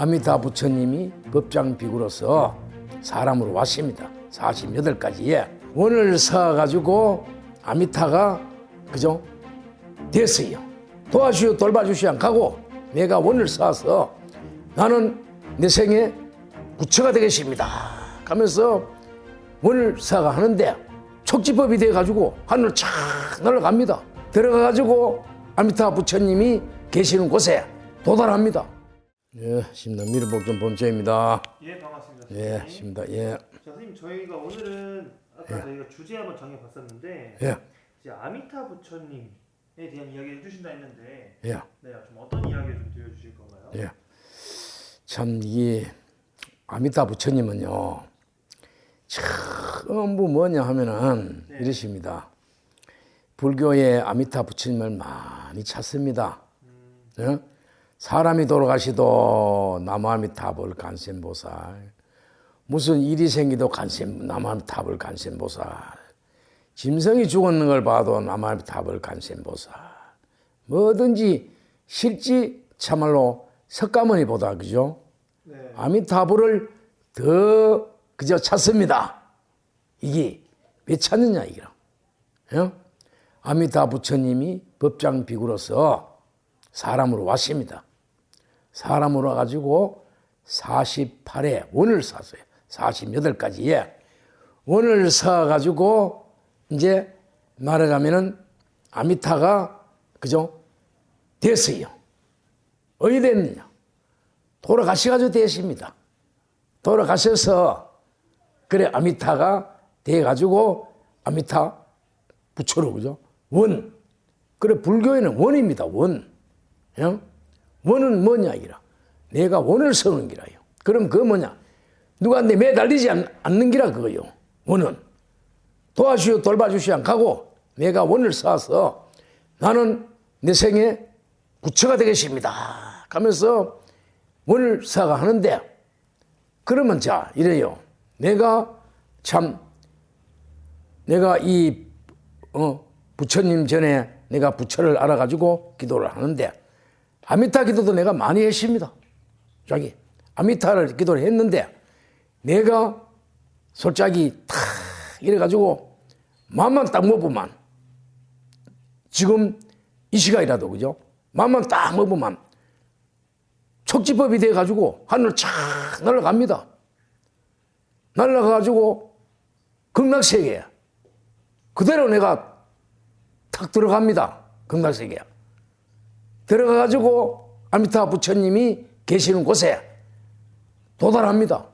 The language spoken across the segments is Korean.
아미타 부처님이 법장 비구로서 사람으로 왔습니다. 48가지에 원을 서가지고 아미타가 그죠? 됐어요. 도와주시오 돌봐주시오 안 가고 내가 원을 쌓아서 나는 내 생에 부처가 되겠습니다. 하면서 원을 쌓아가 하는데 촉지법이 돼가지고 하늘 착 날아갑니다. 들어가가지고 아미타 부처님이 계시는 곳에 도달합니다. 예, 심나 미르복전 범죄입니다. 예 반갑습니다. 예, 선생님. 심다. 예, 자, 선생님 저희가 오늘은 아까 저희가 주제 한번 정해봤었는데 예, 이제 아미타 부처님에 대한 이야기를 해주신다 했는데 예, 네, 좀 어떤 이야기를 좀 들려주실 건가요? 예. 참, 이 아미타 부처님은요, 전부 뭐냐 하면은 네. 이러십니다. 불교의 아미타 부처님을 많이 찾습니다. 예? 사람이 돌아가시도 나무아미타불 간센보살, 무슨 일이 생기도 간센 나무아미타불 간센보살, 짐승이 죽었는 걸 봐도 나무아미타불 간센보살, 뭐든지 실지 참말로 석가모니보다 그죠? 네. 아미타불을 더 그저 찾습니다. 이게 왜 찾느냐 이거라. 예? 아미타 부처님이 법장 비구로서 사람으로 왔습니다. 사람으로 와가지고 48회 원을 샀어요. 48가지에 원을 사 가지고 이제 말해가면은 아미타가 그죠? 됐어요. 어디 됐느냐? 돌아가셔가지고 됐습니다. 돌아가셔서 그래 아미타가 돼가지고 아미타 부처로 그죠? 원. 그래 불교에는 원입니다. 원. 예? 원은 뭐냐 이라. 내가 원을 서는 기라요. 그럼 그거 뭐냐? 누구한테 매달리지 않, 않는 기라 그거요. 원은 도와주시오 돌봐주시오 안 가고 내가 원을 쌓아서 나는 내 생에 부처가 되겠습니다. 하면서 원을 쌓아 하는데 그러면 자 이래요. 내가 참 내가 이 어, 부처님 전에 내가 부처를 알아가지고 기도를 하는데 아미타 기도도 내가 많이 했습니다. 자기 아미타를 기도를 했는데 내가 솔직히 탁 이래가지고 마음만 딱 먹으면 지금 이 시간이라도 그죠? 마음만 딱 먹으면 촉지법이 돼가지고 하늘 착 날아갑니다. 날아가가지고 극락세계에 그대로 내가 탁 들어갑니다. 극락세계에. 들어가가지고 아미타 부처님이 계시는 곳에 도달합니다.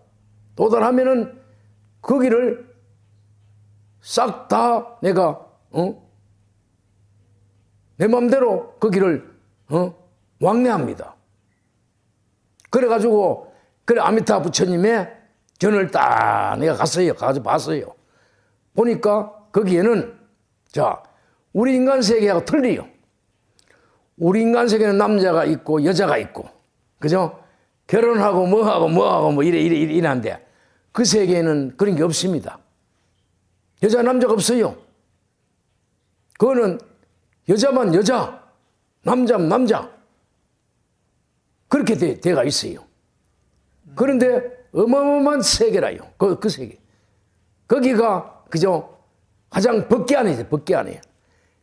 도달하면은 거기를 싹 다 내가 어? 내 마음대로 거기를 어? 왕래합니다. 그래가지고 그래 아미타 부처님의 전을 딱 내가 갔어요. 가서 봤어요. 보니까 거기에는 자 우리 인간 세계하고 틀리요. 우리 인간 세계는 남자가 있고 여자가 있고 그죠? 결혼하고 뭐하고 뭐하고 뭐 이래 이래 이래 이런데 그 세계에는 그런 게 없습니다. 여자 남자가 없어요. 그거는 여자만 여자, 남자만 남자. 그렇게 돼, 돼가 있어요. 그런데 어마어마한 세계라요. 그, 그 세계. 거기가 그저 가장 벗기 안에 벗기 안에.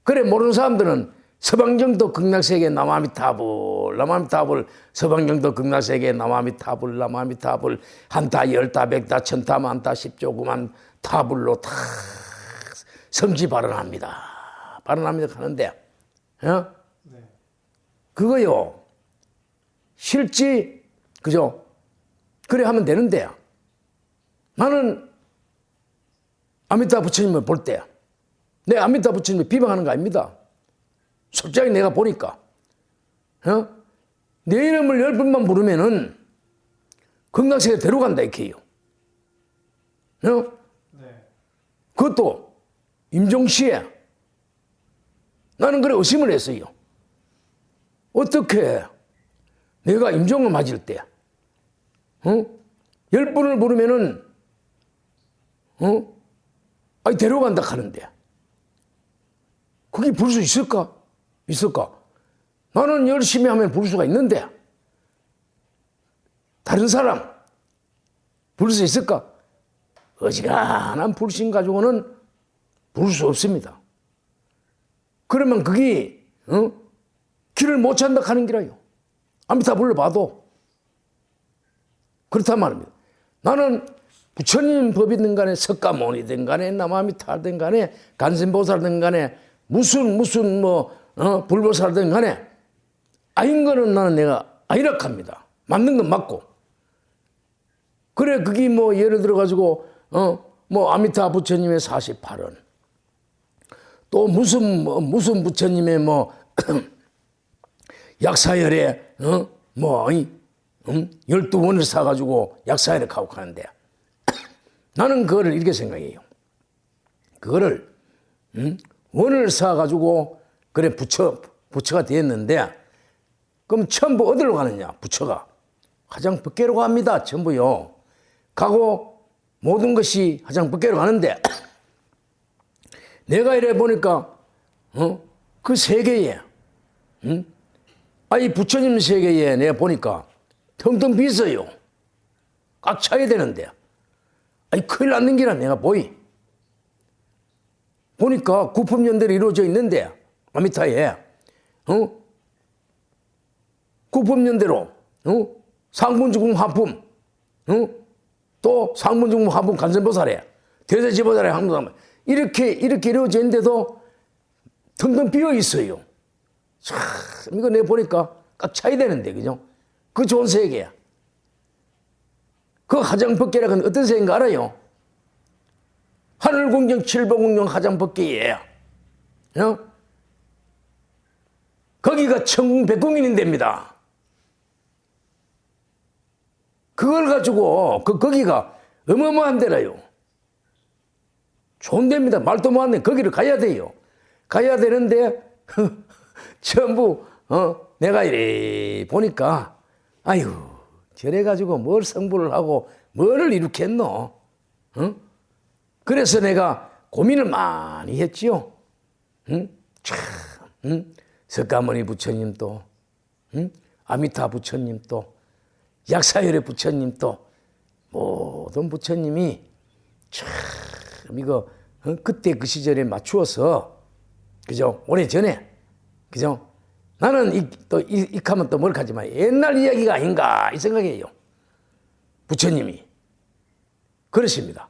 그래 모르는 사람들은 서방정도 극락세계 남아미타불 남아미타불 서방정도 극락세계 남아미타불 남아미타불 한타 열타 백타 천타 만타 십조구만 타불로 다 성지 발언합니다. 발언합니다 하는데 어? 네. 그거요. 실지 그죠? 그래 하면 되는데 나는 아미타 부처님을 볼 때 내 아미타 부처님을 비방하는 거 아닙니다. 솔직히 내가 보니까 어? 내 이름을 열 번만 부르면은 건강세계 데려간다 이렇게요. 어? 네. 그것도 임종시에 나는 그래 의심을 했어요. 어떻게 내가 임종을 맞을 때, 어? 열 분을 부르면은, 어? 아니, 데려간다 하는데. 그게 부를 수 있을까? 있을까? 나는 열심히 하면 부를 수가 있는데, 다른 사람 부를 수 있을까? 어지간한 불신 가지고는 부를 수 없습니다. 그러면 그게 어? 길을 못 찾는다 하는 기라요. 아미타 불러봐도 그렇단 말입니다. 나는 부처님 법이든 간에 석가모니든 간에 남아미타든 간에 간센보살든 간에 무슨 무슨 뭐 어, 불보살든 간에 아닌 거는 나는 내가 아니라 합니다. 맞는 건 맞고. 그래 그게 뭐 예를 들어 가지고 어 뭐 아미타 부처님의 48원 또 무슨 뭐 무슨 부처님의 뭐 약사열에 어뭐 음? 열두 원을 사 가지고 약사열에 가고 하는데 나는 그거를 이렇게 생각해요. 그거를 음? 원을 사 가지고 그래 부처 부처가 됐는데 그럼 전부 어디로 가느냐 부처가? 화장 밖에로 갑니다 전부요. 가고 모든 것이 화장 밖에로 가는데 내가 이래 보니까 어? 그 세계에 응? 아이 부처님 세계에 내가 보니까 텅텅 비어요. 꽉 차야 되는데. 아니 큰일 났는 기라 내가 보이. 보니까 구품연대로 이루어져 있는데 아미타에 어? 구품연대로 어? 상분주공 화품 어? 또 상분주공 화품 간선보살에 대세지보살에 한국당 이렇게 이렇게 이루어져 있는데도 텅텅 비어 있어요. 참 이거 내가 보니까 꽉 차야 되는데 그죠? 그 좋은 세계야. 그 화장법계라는 어떤 세계인가 알아요? 하늘공경 칠보공경 화장법계예요. 어? 거기가 천백공인인 데입니다. 그걸 가지고 그 거기가 어마어마한 데라요. 좋은 데입니다. 말도 못하네. 거기를 가야 돼요. 가야 되는데 전부 어 내가 이래 보니까 아유 저래 가지고 뭘 성불을 하고 뭐를 이룩했노? 응? 그래서 내가 고민을 많이 했지요. 응? 참, 응? 석가모니 부처님도, 응? 아미타 부처님도, 약사열의 부처님도, 모든 부처님이 참 이거 어? 그때 그 시절에 맞추어서 그죠? 오래 전에 그죠? 나는 이또 이하면 또뭘 하지만 옛날 이야기가 아닌가 이 생각이에요. 부처님이. 그러십니다